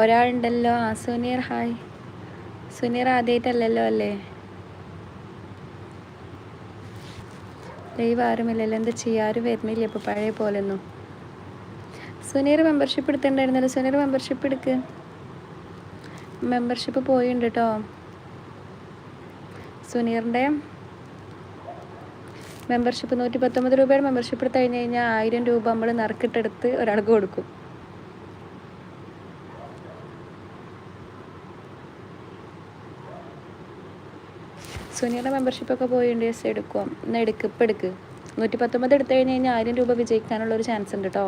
ഒരാളുണ്ടല്ലോ. ആ സുനീർ ഹായ്. സുനീർ ആദ്യമായിട്ടല്ലല്ലോ അല്ലേ? ലൈവ് ആരുമില്ലല്ലോ. എന്താ ചെയ്യുക ആരും വരുന്നില്ല ഇപ്പോൾ പഴയ പോലൊന്നും സുനീർ മെമ്പർഷിപ്പ് എടുത്തിട്ടുണ്ടായിരുന്നല്ലോ. സുനീർ മെമ്പർഷിപ്പ് എടുക്ക്. മെമ്പർഷിപ്പ് പോയിട്ടുണ്ട് കേട്ടോ സുനീറിന്റെ മെമ്പർഷിപ്പ് നൂറ്റി പത്തൊമ്പത് രൂപയുടെ മെമ്പർഷിപ്പ് എടുത്തു കഴിഞ്ഞ് കഴിഞ്ഞാൽ ആയിരം രൂപ നമ്മൾ നറുക്കിട്ടെടുത്ത് ഒരാൾക്ക് കൊടുക്കും. സുനിയുടെ മെമ്പർഷിപ്പൊക്കെ ഉണ്ട് എസ് എടുക്കും ഇന്ന് എടുക്ക് ഇപ്പം എടുക്ക്. നൂറ്റി പത്തൊമ്പത് എടുത്തു കഴിഞ്ഞ് കഴിഞ്ഞാൽ ആയിരം രൂപ വിജയിക്കാനുള്ള ഒരു ചാൻസ് ഉണ്ട് കേട്ടോ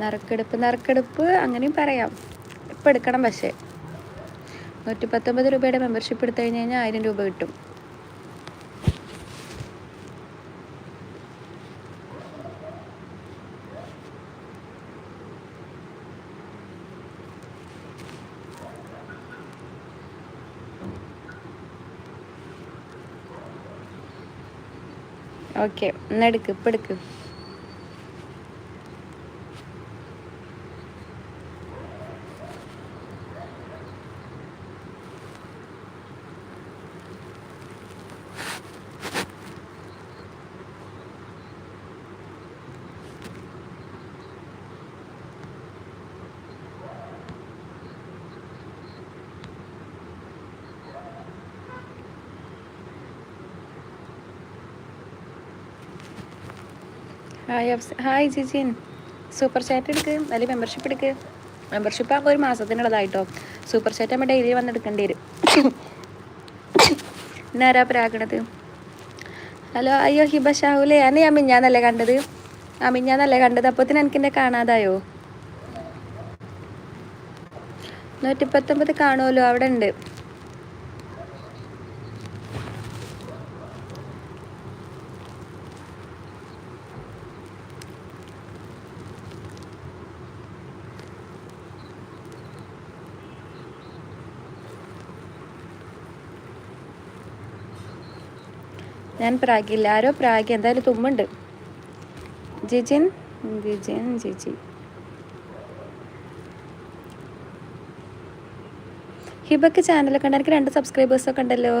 നറുക്കെടുപ്പ് നറുക്കെടുപ്പ് അങ്ങനെയും പറയാം. ഇപ്പം എടുക്കണം പക്ഷേ. നൂറ്റി പത്തൊമ്പത് രൂപയുടെ മെമ്പർഷിപ്പ് എടുത്തു കഴിഞ്ഞ് കഴിഞ്ഞാൽ ആയിരം രൂപ കിട്ടും. ഓക്കെ എന്നെടുക്ക് ഇപ്പം എടുക്ക് hi Afsa hi Jijin super chat എടുക്ക് അല്ലെങ്കിൽ മെമ്പർഷിപ്പ് എടുക്ക്. മെമ്പർഷിപ്പ് ആകുമ്പോൾ ഒരു മാസത്തിനുള്ളതായിട്ടോ. സൂപ്പർ ചാറ്റ് ആകുമ്പോൾ ഡെയിലി വന്ന് എടുക്കേണ്ടി വരും എന്നാരാ പ്രാകണത് ഹലോ അയ്യോ ഹിബ ഷാഹുലേ ഞാൻ മിഞ്ഞാന്നല്ലേ കണ്ടത്? ആ മിഞ്ഞാന്നല്ലേ കണ്ടത് അപ്പത്തിന് എനിക്ക് എന്നെ കാണാതായോ? നൂറ്റിപ്പത്തൊമ്പത് കാണുമല്ലോ അവിടെ ഉണ്ട്. ഞാൻ പ്രാഗില്ല. ആരോ പ്രാഗി. എന്തായാലും തുമ്മുണ്ട്. ജിജിൻ? ജിജിൻ ജിജി. ഹിബക്ക് ചാനലൊക്കെ ഉണ്ട്. എനിക്ക് രണ്ട് സബ്സ്ക്രൈബേഴ്സൊക്കെ ഉണ്ടല്ലോ.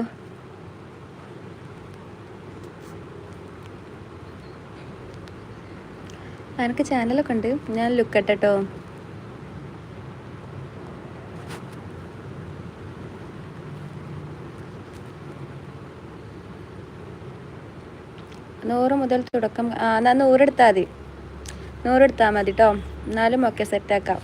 എനിക്ക് ചാനലൊക്കെ ഉണ്ട്. ഞാൻ ലുക്ക് കേട്ടോ നൂറ് മുതൽ തുടക്കം ആ എന്നാൽ നൂറെടുത്താൽ മതി. നൂറെടുത്താൽ മതി കേട്ടോ എന്നാലും ഒക്കെ സെറ്റാക്കാം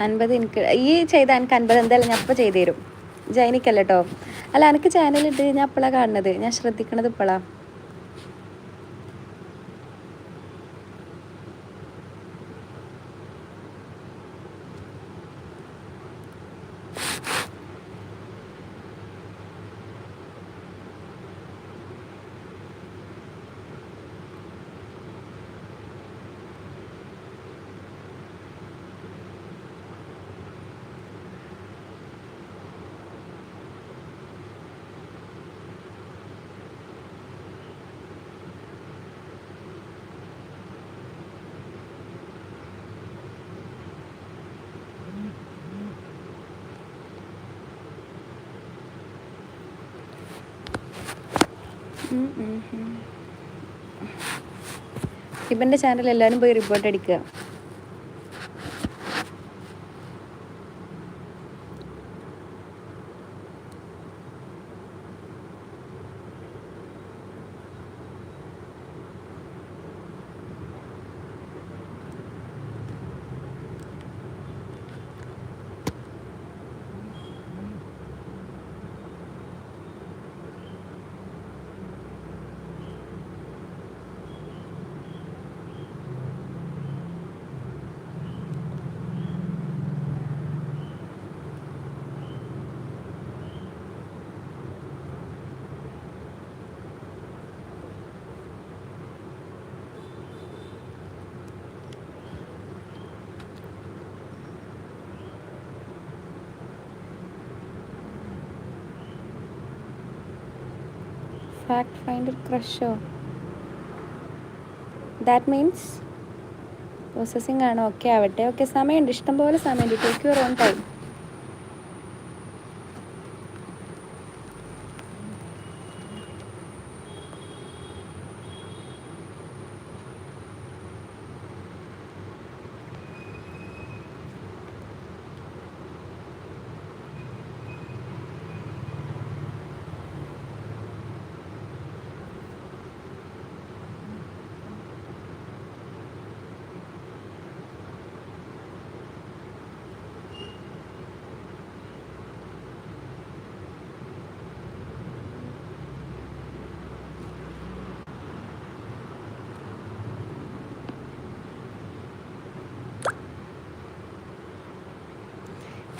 അൻപത് എനിക്ക് ഈ ചെയ്ത എനിക്ക് അൻപത് എന്തായാലും ഞാൻ ഇപ്പോൾ ചെയ്തു തരും. ജൈനിക്കല്ല കേട്ടോ അല്ല എനിക്ക് ചാനലിട്ട് ഞാൻ അപ്പോഴാണ് കാണുന്നത്? ഞാൻ ശ്രദ്ധിക്കണത് ഇപ്പോഴാണ് ഇവന്റെ ചാനൽ എല്ലാവരും പോയി റിപ്പോർട്ട് അടിക്കുക. ഫാക്ട് ഫൈൻഡർ ക്രഷോ ദാറ്റ് മീൻസ് പ്രോസസ്സിംഗ് ആണ്. ഓക്കെ ആവട്ടെ. ഓക്കെ സമയമുണ്ട്. ഇഷ്ടംപോലെ സമയമുണ്ട്. ടേക്ക് യുവർ ഓൺ ടൈം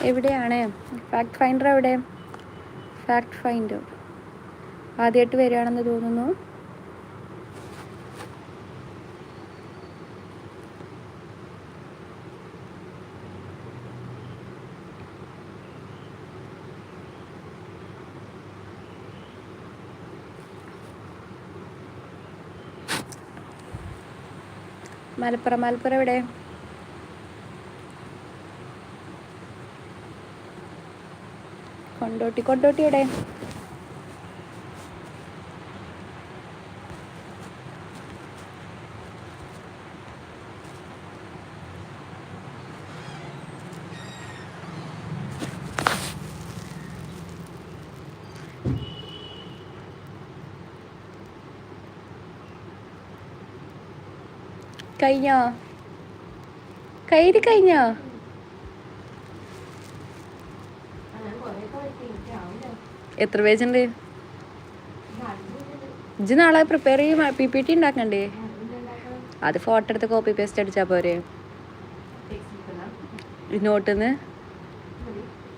എവിടെയാണ്? ഫാക്ട് ഫൈൻഡർ എവിടെ? ഫാക്ട് ഫൈൻഡർ ആദ്യമായിട്ട് വരികയാണെന്ന് തോന്നുന്നു. മലപ്പുറം മലപ്പുറം എവിടെ? കൊണ്ടോട്ടി. കൊണ്ടോട്ടി എവിടെ? കഴിഞ്ഞോ? കയ്യിൽ കഴിഞ്ഞോ? എത്ര പേജ് ഉണ്ട് ഇജ്ജ് നാളെ പ്രിപ്പയർ ചെയ്യും പി പി ടി ഉണ്ടാക്കണ്ടേ? അത് ഫോട്ടോ എടുത്ത് കോപ്പി പേസ്റ്റ് അടിച്ചാൽ പോരെ. നോട്ടിന്ന്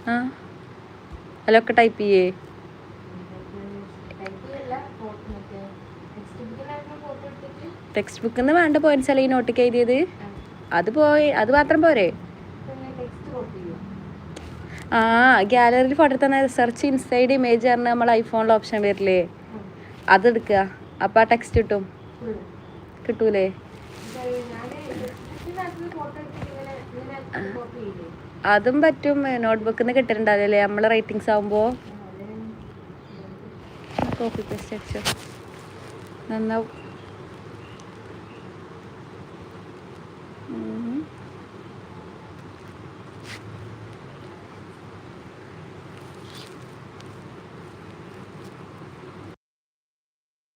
ആ. അതിലൊക്കെ ടൈപ്പ് ചെയ്യേ. ടെക്സ്റ്റ് ബുക്കിൽ നിന്ന് വേണ്ട പോയിന്റ്സ് അല്ല ഈ നോട്ടിക്ക് എഴുതിയത്? അത് പോയി അത് മാത്രം പോരെ? ആ ഗാലറിയിൽ ഫോട്ടോ തന്നെ സെർച്ച് ഇൻസൈഡ് ഇമേജ് പറഞ്ഞാൽ നമ്മൾ ഐഫോണിൽ ഓപ്ഷൻ വരില്ലേ? അതെടുക്കുക അപ്പം ആ ടെക്സ്റ്റ് കിട്ടും. കിട്ടൂലേ? അതും പറ്റും. നോട്ട്ബുക്കിൽ നിന്ന് കിട്ടുന്നുണ്ടാവില്ലേ നമ്മൾ റൈറ്റിങ്സ് ആകുമ്പോൾ കോപ്പി പേസ്റ്റ് അടിച്ചോ. നന്നാവും.